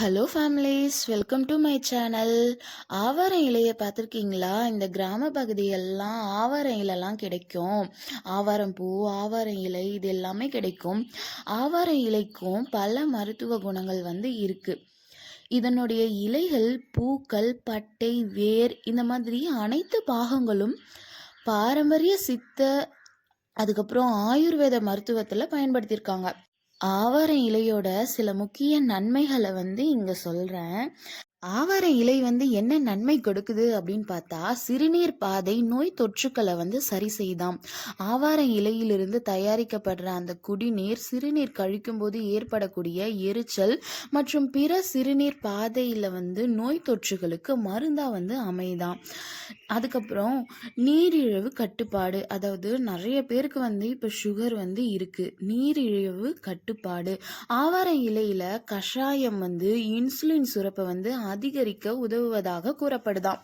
Hello families welcome to my channel ஆவாரம் இலையை பார்த்துருக்கீங்களா? இந்த கிராம பகுதியெல்லாம் ஆவாரம் இலைலாம் கிடைக்கும். ஆவாரம் பூ ஆவாரம் இலை இது எல்லாமே கிடைக்கும். ஆவாரம் இலைக்கும் பல மருத்துவ குணங்கள் வந்து இருக்குது இதனுடைய இலைகள் பூக்கள் பட்டை வேர் இந்த மாதிரி அனைத்து பாகங்களும் பாரம்பரிய சித்த அதுக்கப்புறம் ஆயுர்வேத மருத்துவத்தில் பயன்படுத்தியிருக்காங்க. ஆவாரம் இலையோட சில முக்கிய நன்மைகளை வந்து இங்க சொல்றேன். ஆவார இலை வந்து என்ன நன்மை கொடுக்குது அப்படின்னு பார்த்தா சிறுநீர் பாதை நோய் தொற்றுக்களை வந்து சரி செய்தாம். ஆவார இலையிலிருந்து தயாரிக்கப்படுற அந்த குடிநீர் சிறுநீர் கழிக்கும்போது ஏற்படக்கூடிய எரிச்சல் மற்றும் பிற சிறுநீர் பாதையில் வந்து நோய் தொற்றுகளுக்கு மருந்தா வந்து அமைதாம். அதுக்கப்புறம் நீரிழிவு கட்டுப்பாடு அதாவது நிறைய பேருக்கு வந்து இப்போ சுகர் வந்து இருக்கு. நீரிழிவு கட்டுப்பாடு. ஆவார இலையில கஷாயம் வந்து இன்சுலின் சுரப்பை வந்து அதிகரிக்க உதவுவதாக கூறப்படுதாம்.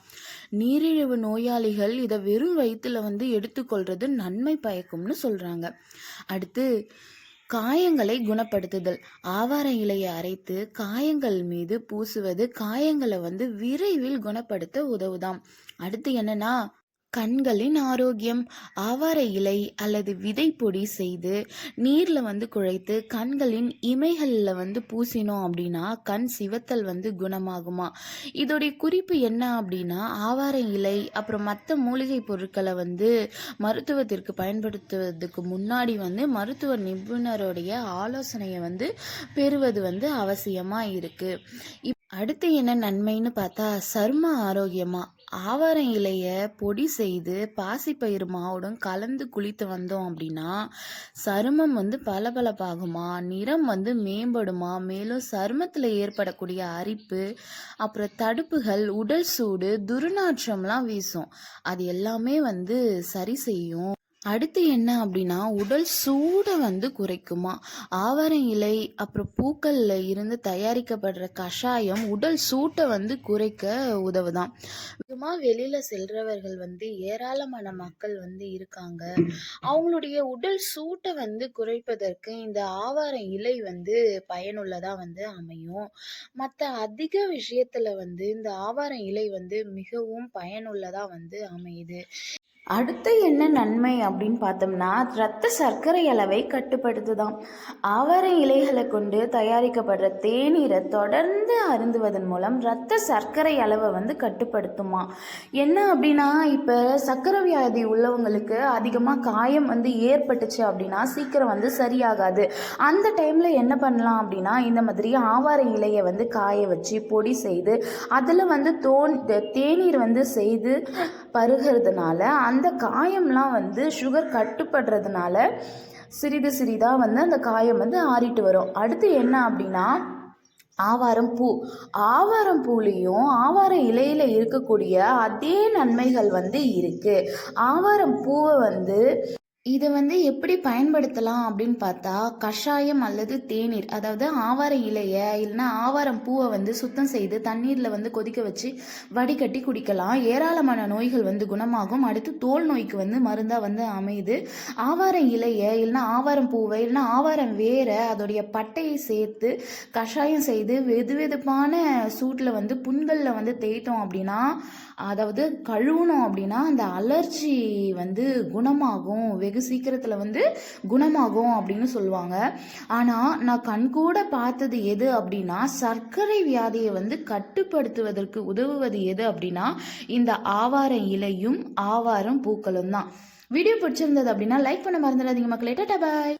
நீரிழிவு நோயாளிகள் இதை வெறும் வயிற்றுல வந்து எடுத்துக்கொள்றது நன்மை பயக்கும்னு சொல்றாங்க. அடுத்து காயங்களை குணப்படுத்துதல். ஆவார இலையை அரைத்து காயங்கள் மீது பூசுவது காயங்களை வந்து விரைவில் குணப்படுத்த உதவுதாம். அடுத்து என்னன்னா கண்களின் ஆரோக்கியம் ஆவார இலை அல்லது விதை பொடி செய்து நீரில் வந்து குழைத்து கண்களின் இமைகளில் வந்து பூசினோம் அப்படின்னா கண் சிவத்தல் வந்து குணமாகுமா? இதோடைய குறிப்பு என்ன அப்படின்னா ஆவார இலை அப்புறம் மற்ற மூலிகை பொருட்களை வந்து மருத்துவத்திற்கு பயன்படுத்துவதற்கு முன்னாடி வந்து மருத்துவ நிபுணருடைய ஆலோசனையை வந்து பெறுவது வந்து அவசியமாக இருக்குது அடுத்து என்ன நன்மைன்னு பார்த்தா சரும ஆரோக்கியமாக ஆவாரம் இலைய பொடி செய்து பாசிப்பயிறு மாவுடன் கலந்து குளித்து வந்தோம் அப்படின்னா சருமம் வந்து பளபளப்பாகுமா? நிறம் வந்து மேம்படுமா? மேலும் சருமத்தில் ஏற்படக்கூடிய அரிப்பு அப்புறம் தடுப்புகள் உடல் சூடு துர்நாற்றம்லாம் வீசும். அது எல்லாமே வந்து சரி செய்யும். அடுத்து என்ன அப்படின்னா உடல் சூடை வந்து குறைக்குமா? ஆவாரம் இலை அப்புறம் பூக்களில் இருந்து தயாரிக்கப்படுற கஷாயம் உடல் சூட்டை வந்து குறைக்க உதவுதான். சும்மா வெளியில் செல்றவர்கள் வந்து ஏராளமான மக்கள் வந்து இருக்காங்க. அவங்களுடைய உடல் சூட்டை வந்து குறைப்பதற்கு இந்த ஆவாரம் இலை வந்து பயனுள்ளதாக வந்து அமையும். மற்ற அதிக விஷயத்தில் வந்து இந்த ஆவாரம் இலை வந்து மிகவும் பயனுள்ளதாக வந்து அமையுது. அடுத்து என்ன நன்மை அப்படின்னு பார்த்தோம்னா ரத்த சர்க்கரை அளவை கட்டுப்படுத்துதான் ஆவார இலைகளை கொண்டு தயாரிக்கப்படுற தேநீரை தொடர்ந்து அருந்துவதன் மூலம் இரத்த சர்க்கரை அளவை வந்து கட்டுப்படுத்துமா? என்ன அப்படின்னா இப்போ சர்க்கரை வியாதி உள்ளவங்களுக்கு அதிகமாக காயம் வந்து ஏற்பட்டுச்சு அப்படின்னா சீக்கிரம் வந்து சரியாகாது. அந்த டைமில் என்ன பண்ணலாம் அப்படின்னா இந்த மாதிரி ஆவார இலையை வந்து காய வச்சு பொடி செய்து அதில் வந்து தோன் தேநீர் வந்து செய்து பருகிறதுனால அந்த காயம்லாம் வந்து சுகர் கட்டுப்படுறதுனால சிறிது சிறிதாக வந்து அந்த காயம் வந்து ஆறிட்டு வரும். அடுத்து என்ன அப்படின்னா ஆவாரம் பூ. ஆவாரம் பூலேயும் ஆவார இலையில் இருக்கக்கூடிய அதே நன்மைகள் வந்து இருக்குது ஆவாரம் பூவை வந்து இதை வந்து எப்படி பயன்படுத்தலாம் அப்படின்னு பார்த்தா கஷாயம் அல்லது தேநீர் அதாவது ஆவார இலையை இல்லைன்னா ஆவாரம் பூவை வந்து சுத்தம் செய்து தண்ணீரில் வந்து கொதிக்க வச்சு வடிகட்டி குடிக்கலாம். ஏராளமான நோய்கள் வந்து குணமாகும். அடுத்து தோல் நோய்க்கு வந்து மருந்தாக வந்து அமையுது. ஆவாரம் இலையை இல்லைன்னா ஆவாரம் பூவை இல்லைன்னா ஆவாரம் வேற அதோடைய பட்டையை சேர்த்து கஷாயம் செய்து வெது வெதுப்பான சூட்டில் வந்து புண்களில் வந்து தேய்த்தோம் அப்படின்னா அதாவது கழுவணும் அப்படின்னா அந்த அலர்ஜி வந்து குணமாகும். வெகு வெகு சீக்கிரத்தில் வந்து குணமாகும் அப்படின்னு சொல்லுவாங்க. ஆனால் நான் கண்கூட பார்த்தது எது அப்படின்னா சர்க்கரை வியாதியை வந்து கட்டுப்படுத்துவதற்கு உதவுவது எது அப்படின்னா இந்த ஆவார இலையும் ஆவாரம் பூக்களும் தான். வீடியோ பிடிச்சிருந்தது அப்படின்னா லைக் பண்ண மறந்துடாதீங்க மக்களே. டாடா பாய்.